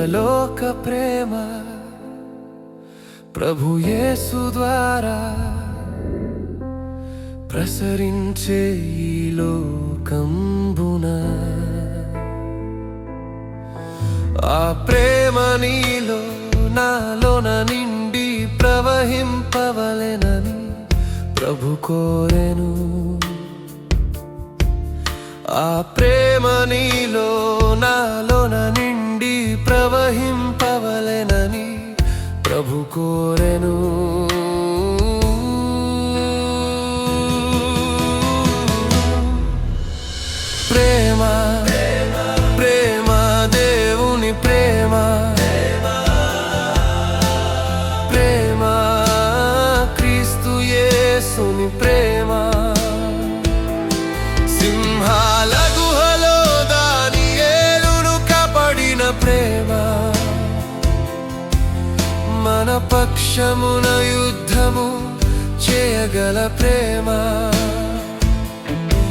పరలోక ప్రేమ ప్రభు యేసు ద్వారా ప్రసరించే ఈ లోకంబున. ఆ ప్రేమ నీలో నాలోన నిండి ప్రవహింపవలెనని ప్రభు కోరెను. ఆ ప్రేమ నీలో కోరెను. ప్రేమ ప్రేమ దేవుని ప్రేమ. ప్రేమ క్రీస్తు యేసుని ప్రేమ. సింహాల పక్షమున యుద్ధము చేయగల ప్రేమ.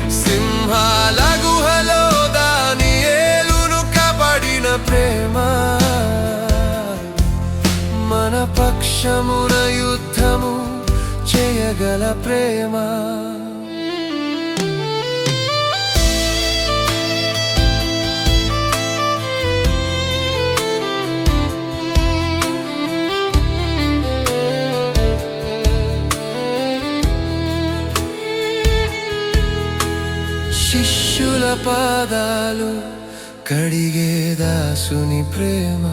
సింహాల గుహలో దాని ఏలును కబడిన ప్రేమ. మన పక్షమున యుద్ధము చేయగల ప్రేమ. పాదాలు కడిగే దాసుని ప్రేమ.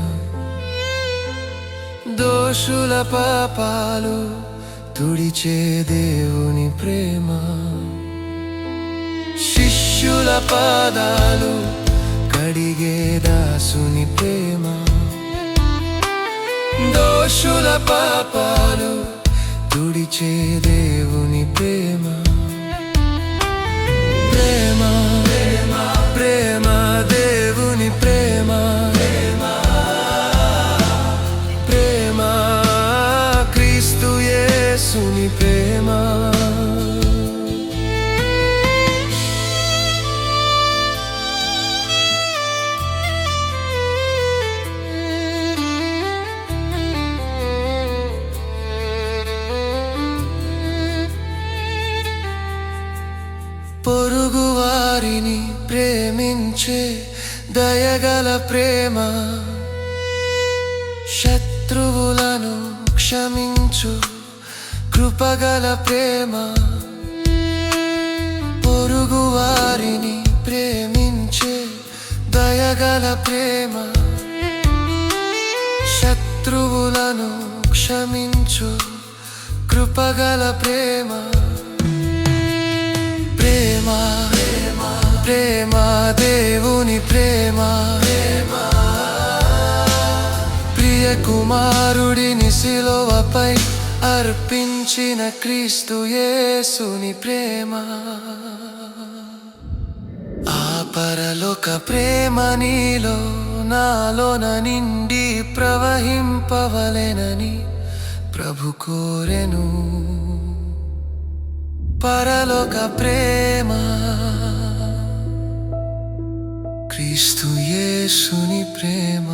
దోషుల పాపాలు తుడిచే దేవుని ప్రేమ. శిష్యుల పాదాలు కడిగే దాసుని ప్రేమ. దోషుల పాపాలు తుడిచే దేవుని ప్రేమ. యేసుని ప్రేమ. పొరుగు వారిని ప్రేమించే దయగల ప్రేమ. శత్రువులను క్షమించు. కృపగల ప్రేమ పొరుగు వారిని ప్రేమించే దయగల ప్రేమ శత్రువులను క్షమించు కృపగల ప్రేమ. ప్రేమ ప్రేమ ప్రేమ దేవుని ప్రేమ. ప్రియ కుమారుడిని శిలోవపై అర్పించిన క్రీస్తు యేసుని ప్రేమ. ఆ పరలోక ప్రేమ నీలో నాలోన నిండి ప్రవహింపవలెనని ప్రభు కోరెను. పరలోక ప్రేమ క్రీస్తు యేసుని ప్రేమ.